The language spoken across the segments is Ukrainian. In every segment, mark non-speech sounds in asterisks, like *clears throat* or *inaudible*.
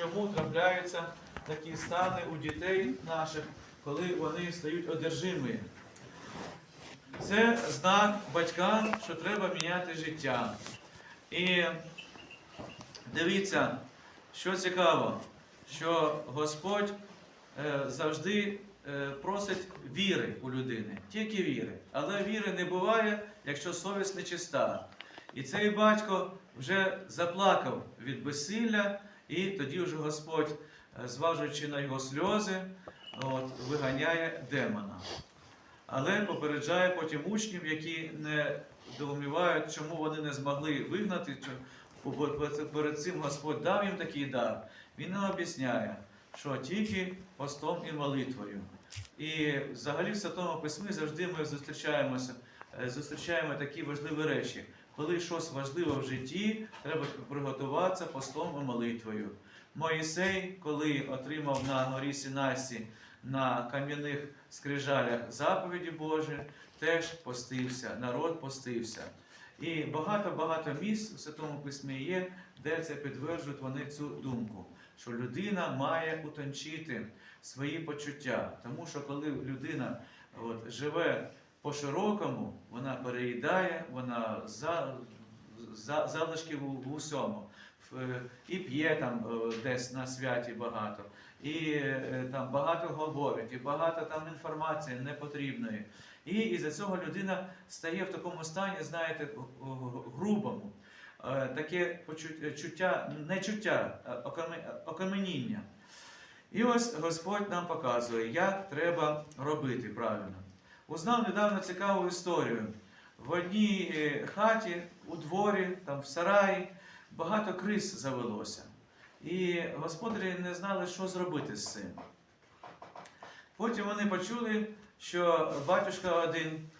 чому трапляються такі стани у дітей наших, коли вони стають одержимі. Це знак батькам, що треба міняти життя. І дивіться, що цікаво, що Господь е, завжди е, просить віри у людини, тільки віри. Але віри не буває, якщо совість нечиста. І цей батько вже заплакав від безсилля, і тоді вже Господь, е, зважуючи на його сльози, от, виганяє демона. Але попереджає потім учнів, які не доумівають, чому вони не змогли вигнати, бо перед цим Господь дав їм такий дар. Він нам об'ясняє, що тільки постом і молитвою. І взагалі в Святому Письмі завжди ми зустрічаємося, е, зустрічаємо такі важливі речі. Коли щось важливе в житті, треба приготуватися постом і молитвою. Моїсей, коли отримав на горі Сінасі на кам'яних скрижалях заповіді Божі, теж постився, народ постився. І багато-багато місць у Святому Письмі є, де це підтверджують вони цю думку, що людина має утончити свої почуття. Тому що коли людина от, живе по-широкому, вона переїдає, вона за, за, залишки в, в усьому. І п'є там е, десь на святі багато, і е, там багато говорить, і багато там інформації непотрібної. І із-за цього людина стає в такому стані, знаєте, грубому. Е, Таке почуття, чуття, не чуття, окаменіння. І ось Господь нам показує, як треба робити правильно. Узнав недавно цікаву історію. В одній е, хаті, у дворі, там в сараї, багато крис завелося. І господарі не знали, що зробити з цим. Потім вони почули, що батюшка один,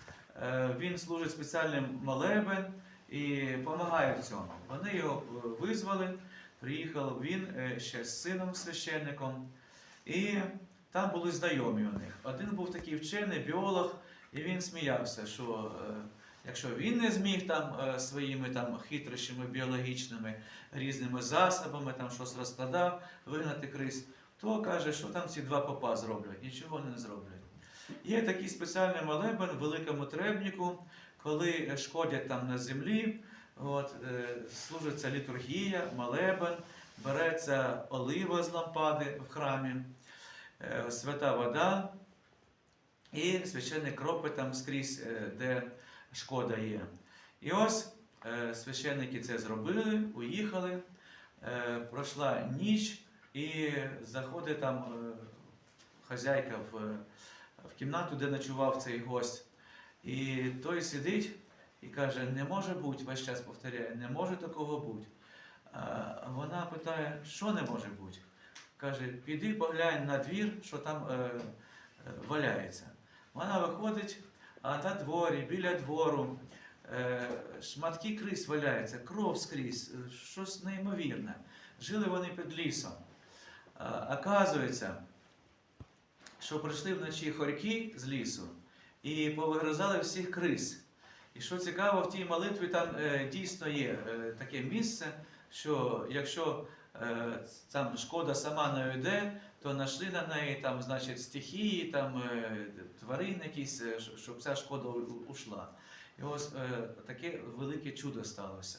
е, він служить спеціальним молебен і допомагає в цьому. Вони його е, визвали, приїхав він ще з сином священником, і там були знайомі у них. Один був такий вчений біолог, і він сміявся, що е, якщо він не зміг там е, своїми там хитрощами біологічними різними засобами, там щось розкладав, вигнати крис, то каже, що там ці два попа зроблять, нічого не зроблять. Є такий спеціальний молебен в великому требніку, коли шкодять там на землі, от, е, служиться літургія, молебен, береться олива з лампади в храмі, свята вода, і священник кропить там скрізь, е, де шкода є. І ось е, священники це зробили, уїхали, е, пройшла ніч, і заходить там е, хазяйка в, в кімнату, де ночував цей гость. І той сидить і каже, не може бути, весь час повторяє, не може такого бути. Вона питає, що не може бути? Каже, піди поглянь на двір, що там е, е, валяється. Вона виходить, а на дворі, біля двору, е, шматки крис валяються, кров скрізь, е, щось неймовірне. Жили вони під лісом. А, Оказується, що прийшли вночі хорьки з лісу і повигризали всіх крис. І що цікаво, в тій молитві там е, дійсно є е, таке місце, що якщо е, там шкода сама не йде, то знайшли на неї там, значить, стихії, там е, тварин якісь, е, щоб ця шкода ушла. І ось е, таке велике чудо сталося.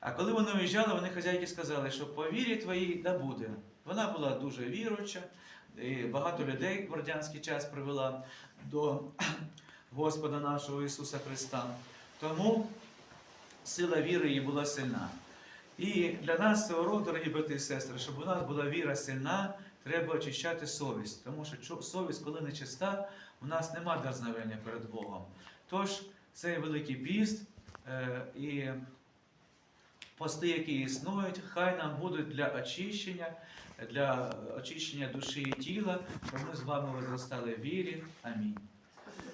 А коли вони уїжджали, вони хазяйки сказали, що по вірі твоїй да буде. Вона була дуже віруча, і багато людей в радянський час привела до *clears throat* Господа нашого Ісуса Христа. Тому сила віри її була сильна. І для нас це урок, дорогі брати і сестри, щоб у нас була віра сильна, треба очищати совість. Тому що совість, коли не чиста, у нас нема дерзновення перед Богом. Тож цей великий піст е, і пости, які існують, хай нам будуть для очищення, для очищення душі і тіла, щоб ми з вами возростали в вірі. Амінь.